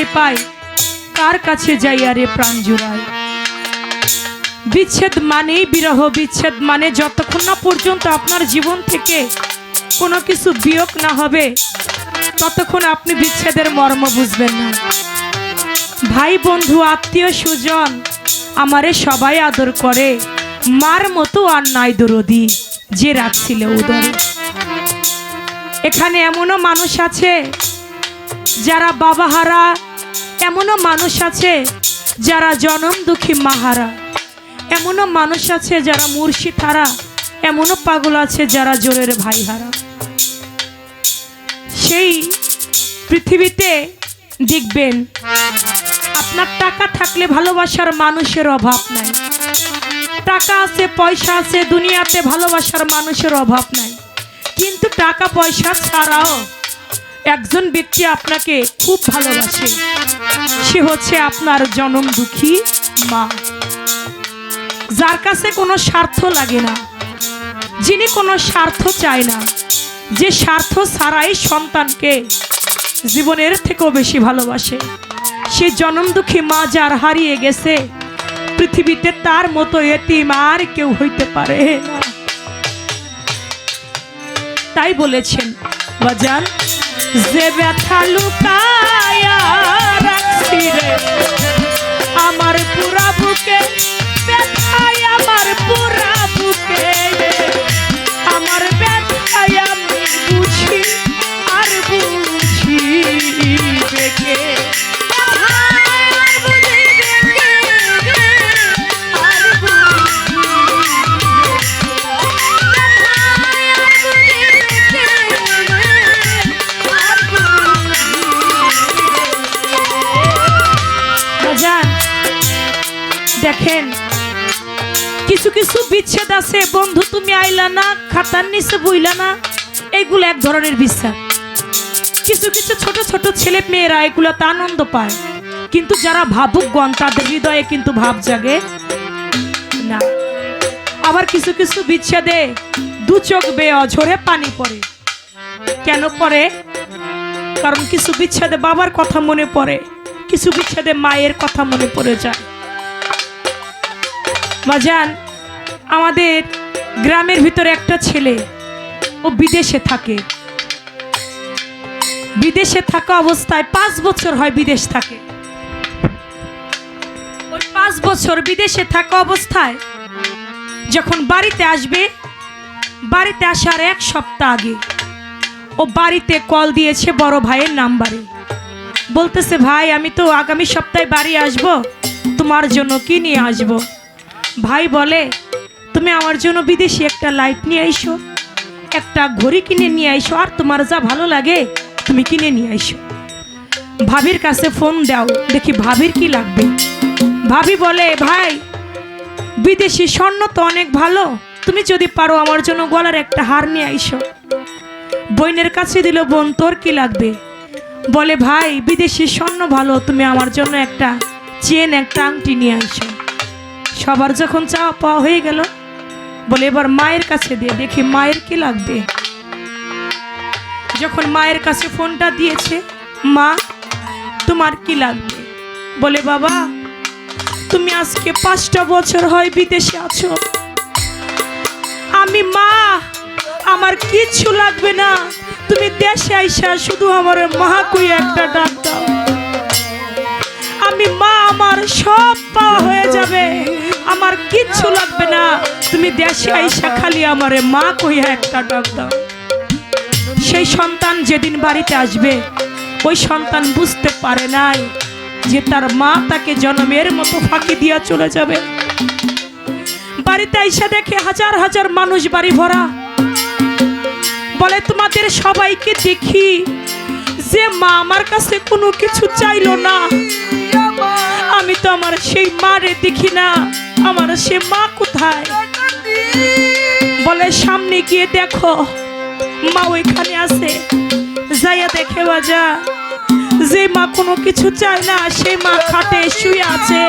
যাইয়া পাই কার কাছে যাইয়া রে প্রাণ জুড়ায় বিচ্ছেদ মানেই বিরহ, বিচ্ছেদ মানে যতক্ষণ না পর্যন্ত আপনার জীবন থেকে কোনো কিছু বিয়োগ না হবে, ততক্ষণ আপনি বিচ্ছেদের মর্ম বুঝবেন না। ভাই বন্ধু, আত্মীয় সুজন আমারে সবাই আদর করে, মার মতো আর নাই দরদি যে রাখছিল উদরে। এখানে এমনও মানুষ আছে যারা বাবাহারা এমনও মানুষ আছে যারা জনম দুঃখী মাহারা। এমনও মানুষ আছে যারা মুর্শিদ হারা। এমনও পাগল আছে যারা জোরের ভাই হারা সেই পৃথিবীতে দেখবেন, আপনার টাকা থাকলে ভালোবাসার মানুষের অভাব নাই। টাকা আছে, পয়সা আছে, দুনিয়াতে ভালোবাসার মানুষের অভাব নাই। কিন্তু টাকা পয়সা ছাড়াও একজন ব্যক্তি আপনাকে খুব ভালোবাসে, সে হচ্ছে আপনার জনম দুঃখী মা। যার কাছে কোনো স্বার্থ লাগে না, যিনি কোনো স্বার্থ চায় না, যে স্বার্থ ছাড়াই সন্তানকে জীবনের থেকেও বেশি ভালোবাসে। সে জনম দুঃখী মা যার হারিয়ে গেছে, পৃথিবীতে তার মতো এতিম আর কেউ হইতে পারে তাই বলেছেন, বাজান যে ব্যথা লুকায়া আমার পুরা বুকে আমার পুরা কিছু বিচ্ছেদ আছে। বন্ধু, তুমি আইলা না, খাতার নিচে বইলা না। এগুলো এক ধরনের বিশ্বাস কিছু কিছু ছোট ছোট ছেলে মেয়েরা এগুলোতে আনন্দ পায়। কিন্তু যারা ভাবুকগণ তাদের হৃদয়ে কিন্তু ভাব জাগে না। আবার কিছু কিছু বিচ্ছেদে দু চোখ বেয়ে অঝরে পানি পড়ে। কেন পড়ে? কারণ কিছু বিচ্ছেদে বাবার কথা মনে পড়ে, কিছু বিচ্ছেদে মায়ের কথা মনে পড়ে যায়। বাজান আমাদের গ্রামের ভিতরে একটা ছেলে, ও বিদেশে থাকে। বিদেশে থাকা অবস্থায় পাঁচ বছর হয় বিদেশ থাকে। ওই পাঁচ বছর বিদেশে থাকা অবস্থায় যখন বাড়িতে আসবে, বাড়িতে আসার এক সপ্তাহ আগে, ও বাড়িতে কল দিয়েছে বড় ভাইয়ের নাম্বারে। বলতেছে, ভাই, আমি তো আগামী সপ্তাহে বাড়ি আসব, তোমার জন্য কি নিয়ে আসব? ভাই বলে তুমি আমার জন্য বিদেশি একটা লাইট নিয়ে আইসো, একটা ঘড়ি কিনে নিয়ে আইসো, আর তোমার যা ভালো লাগে, তুমি কিনে নিয়ে আইসো। ভাবির কাছে ফোন দাও, দেখি ভাবির কি লাগবে। ভাবি বলে, ভাই, বিদেশি স্বর্ণ তো অনেক ভালো, তুমি যদি পারো আমার জন্য গলার একটা হার নিয়ে আইসো। বোনের কাছে দিল, বোন, তোর কি লাগবে? বলে, ভাই, বিদেশি স্বর্ণ ভালো, তুমি আমার জন্য একটা চেন একটা আংটি নিয়ে আইসো। সবার যখন চাওয়া পাওয়া হয়ে গেল বলে, এবার মায়ের কাছে দিয়ে দেখি মায়ের কি লাগবে। যখন মায়ের কাছে ফোনটা দিয়েছে, মা, তোমার কি লাগবে? বলে, বাবা, তুমি আজকে পাঁচটা বছর হয় বিদেশে আছো। আমি মা, আমার কিচ্ছু লাগবে না। তুমি দেশে আইসা শুধু আমার মা কই একটা ডাক দাও। আমি মা, আমার সব পাওয়া হয়ে যাবে। আমার কিচ্ছু লাগবে তুমি দেশে আইসা খালি আমারে মা কইয়া একটা ডাক দাও। সেই সন্তান যেদিন বাড়িতে আসবে, ওই সন্তান বুঝতে পারে নাই যে তার মা তাকে জন্মের মতো ফাঁকি দিয়া চলে যাবে। বাড়িতে আইসা দেখে হাজার হাজার মানুষ বাড়ি ভরা। বলে, তোমাদের সবাইকে দেখি যে মা আমার কাছে কোনো কিছু চাইলো না। আমি তো আমার সেই মারে দেখি না। আমার সে মা কোথায়? বলে, সামনে গিয়ে দেখো, মা ওইখানে আছে। যাইয়া দেখে বাজা, যে মা কোনো কিছু চায় না, সেই মা খাটে শুয়ে আছে।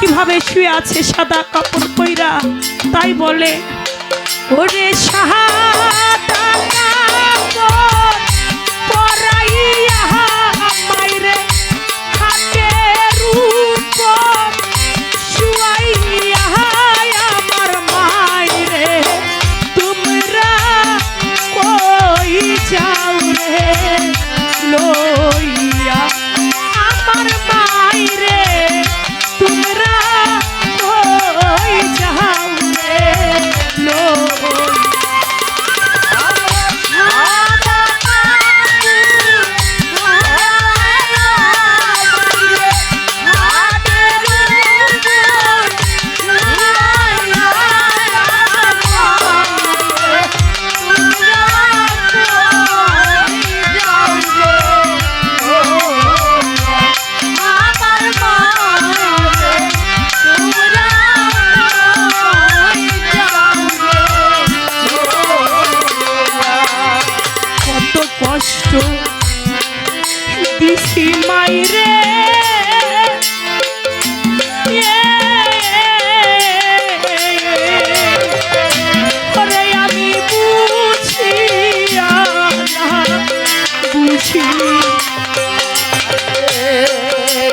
কীভাবে শুয়ে আছে সাদা কাপড় পইরা? তাই বলে, ওরে সাদা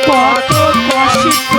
কষ্ট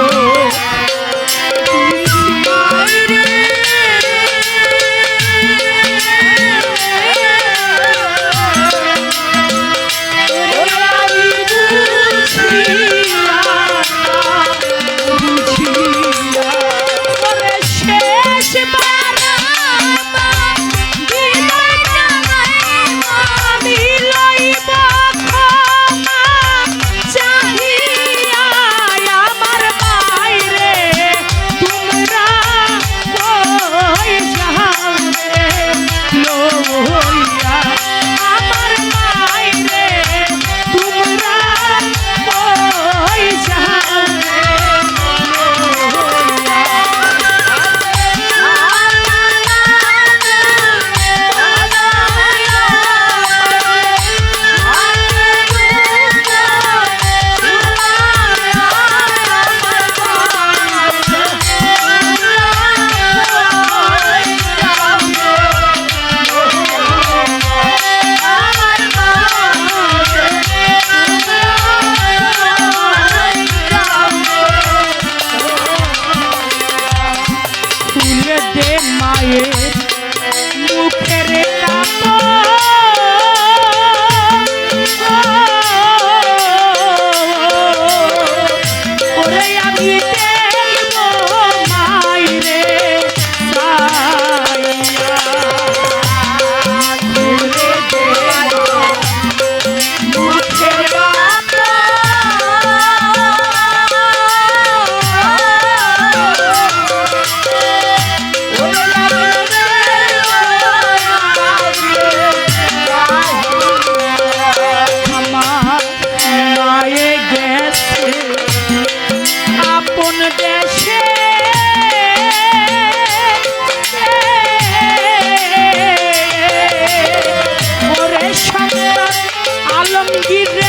i'm gonna Yam Gira.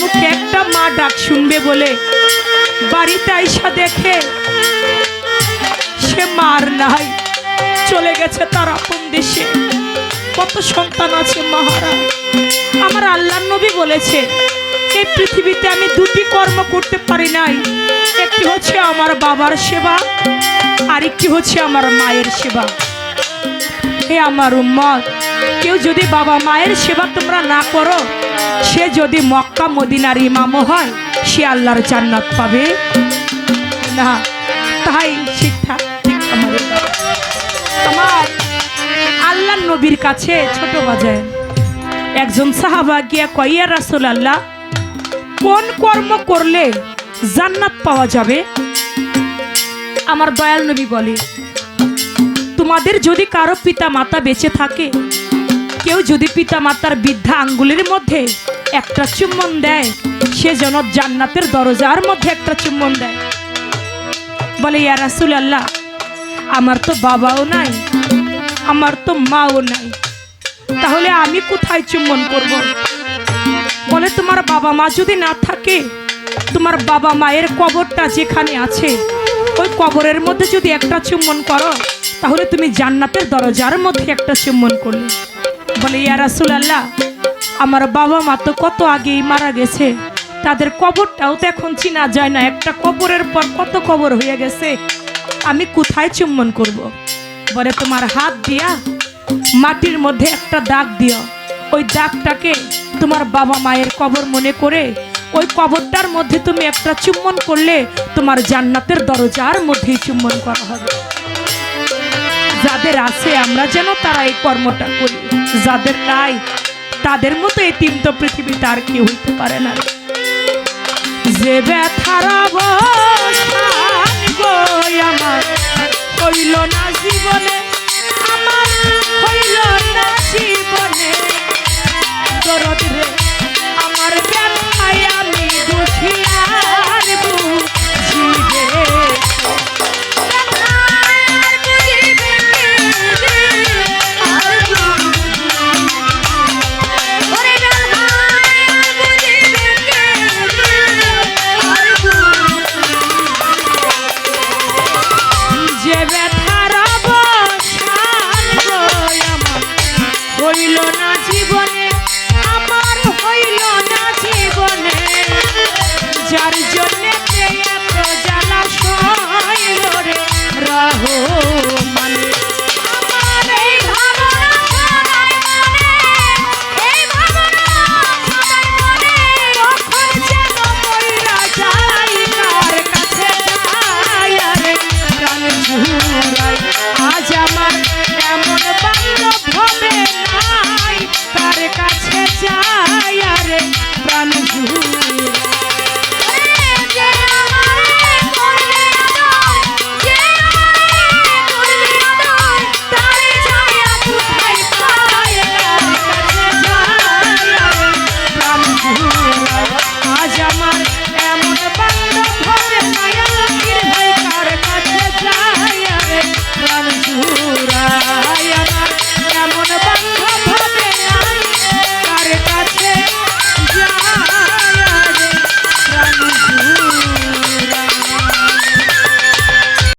মুখে একটা মা ডাক শুনবে বলে, বাড়িতে আইসা দেখে, সে মার নাই। চলে গেছে তার আপন দেশে। কত সন্তান আছে মহারা আমার আল্লাহ নবী বলেছে, এই পৃথিবীতে আমি দুটি কর্ম করতে পারি নাই। একটি হচ্ছে আমার বাবার সেবা আর একটি হচ্ছে আমার মায়ের সেবা। হে আমার উম্মত যদি বাবা মায়ের সেবা তোমরা না করো, সে যদি মক্কা মদিনার ইমামও হয়, সে আল্লাহর জান্নাত পাবে। না, তাই শিক্ষা আমার আল্লাহ নবীর কাছে ছোট বাজায়। একজন সাহাবা গিয়া কইয়া রাসুল আল্লাহ কোন কর্ম করলে জান্নাত পাওয়া যাবে? আমার দয়াল নবী বলে, তোমাদের যদি কারও পিতা মাতা বেঁচে থাকে কেউ যদি পিতা মাতার বৃদ্ধা আঙ্গুলের মধ্যে একটা চুম্বন দেয়, সে যেন জান্নাতের দরজার মধ্যে একটা চুম্বন দেয়। বলে, ইয়া রাসুল আল্লাহ আমার তো বাবাও নাই, আমার তো মাও নাই, তাহলে আমি কোথায় চুম্বন করব? বলে, তোমার বাবা মা যদি না থাকে, তোমার বাবা মায়ের কবরটা যেখানে আছে, ওই কবরের মধ্যে যদি একটা চুম্বন করো, তাহলে তুমি জান্নাতের দরজার মধ্যে একটা চুম্বন করলে। বলে, ইয়া রাসুল আল্লাহ আমার বাবা মা তো কত আগেই মারা গেছে। তাদের কবরটাও তো এখন চিনা যায় না। একটা কবরের পর কত কবর হয়ে গেছে। আমি কোথায় চুম্বন করব। বলে, তোমার হাত দিয়া মাটির মধ্যে একটা দাগ দিও। ওই দাগটাকে তোমার বাবা মায়ের কবর মনে করে, ওই কবরটার মধ্যে তুমি একটা চুম্বন করলে তোমার জান্নাতের দরজার মধ্যেই চুম্বন করা হবে। যাদের আছে, আমরা যেন তারা এই কর্মটা করি। যাদের নাই, তাদের মতো এই তিন তো পৃথিবীতে আর কি হইতে পারে না যে ব্যথার আমার, হইল না জীবনে, আমার হইল না Yeah.